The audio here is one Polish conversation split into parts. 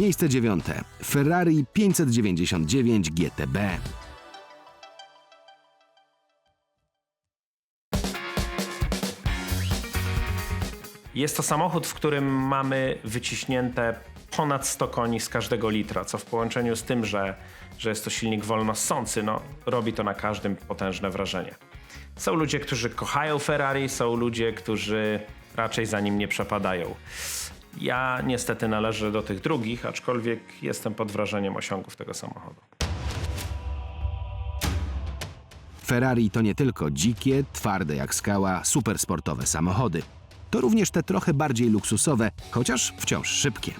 Miejsce dziewiąte. Ferrari 599 GTB. Jest to samochód, w którym mamy wyciśnięte ponad 100 koni z każdego litra, co w połączeniu z tym, że, że jest to silnik wolnossący, no, robi to na każdym potężne wrażenie. Są ludzie, którzy kochają Ferrari, są ludzie, którzy raczej za nim nie przepadają. Ja niestety należę do tych drugich, aczkolwiek jestem pod wrażeniem osiągów tego samochodu. Ferrari to nie tylko dzikie, twarde jak skała, supersportowe samochody. To również te trochę bardziej luksusowe, chociaż wciąż szybkie.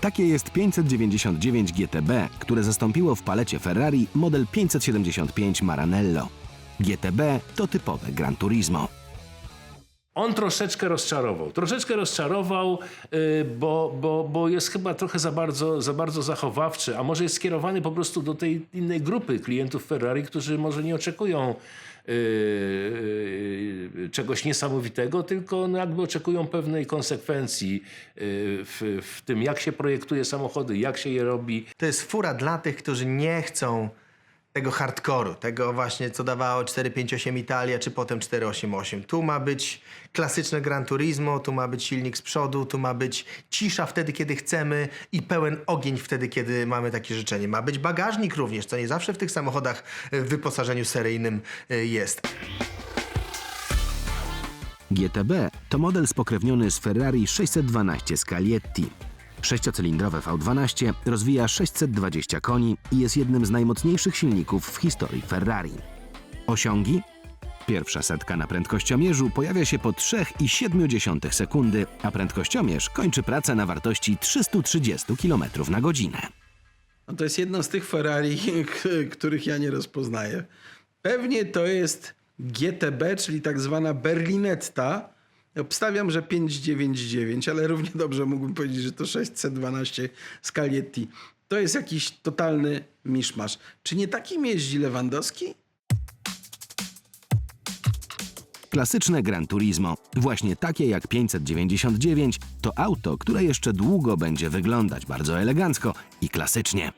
Takie jest 599 GTB, które zastąpiło w palecie Ferrari model 575 Maranello. GTB to typowe Gran Turismo. On troszeczkę rozczarował. Troszeczkę rozczarował, y, bo, bo, bo jest chyba trochę za bardzo, za bardzo zachowawczy, a może jest skierowany po prostu do tej innej grupy klientów Ferrari, którzy może nie oczekują y, y, czegoś niesamowitego, tylko no jakby oczekują pewnej konsekwencji w, w tym, jak się projektuje samochody, jak się je robi. To jest fura dla tych, którzy nie chcą tego hardkoru, tego właśnie, co dawało 458 Italia, czy potem 488. Tu ma być klasyczne Gran Turismo, tu ma być silnik z przodu, tu ma być cisza wtedy, kiedy chcemy i pełen ogień wtedy, kiedy mamy takie życzenie. Ma być bagażnik również, co nie zawsze w tych samochodach w wyposażeniu seryjnym e, jest. GTB to model spokrewniony z Ferrari 612 Scaglietti. Sześciocylindrowe V12 rozwija 620 koni i jest jednym z najmocniejszych silników w historii Ferrari. Osiągi? Pierwsza setka na prędkościomierzu pojawia się po 3,7 sekundy, a prędkościomierz kończy pracę na wartości 330 km na godzinę. No to jest jedno z tych Ferrari, których ja nie rozpoznaję. Pewnie to jest GTB, czyli tak zwana Berlinetta. Obstawiam, że 599, ale równie dobrze mógłbym powiedzieć, że to 612 Scaglietti. To jest jakiś totalny miszmasz. Czy nie takim jeździ Lewandowski? Klasyczne Gran Turismo, właśnie takie jak 599, to auto, które jeszcze długo będzie wyglądać bardzo elegancko i klasycznie.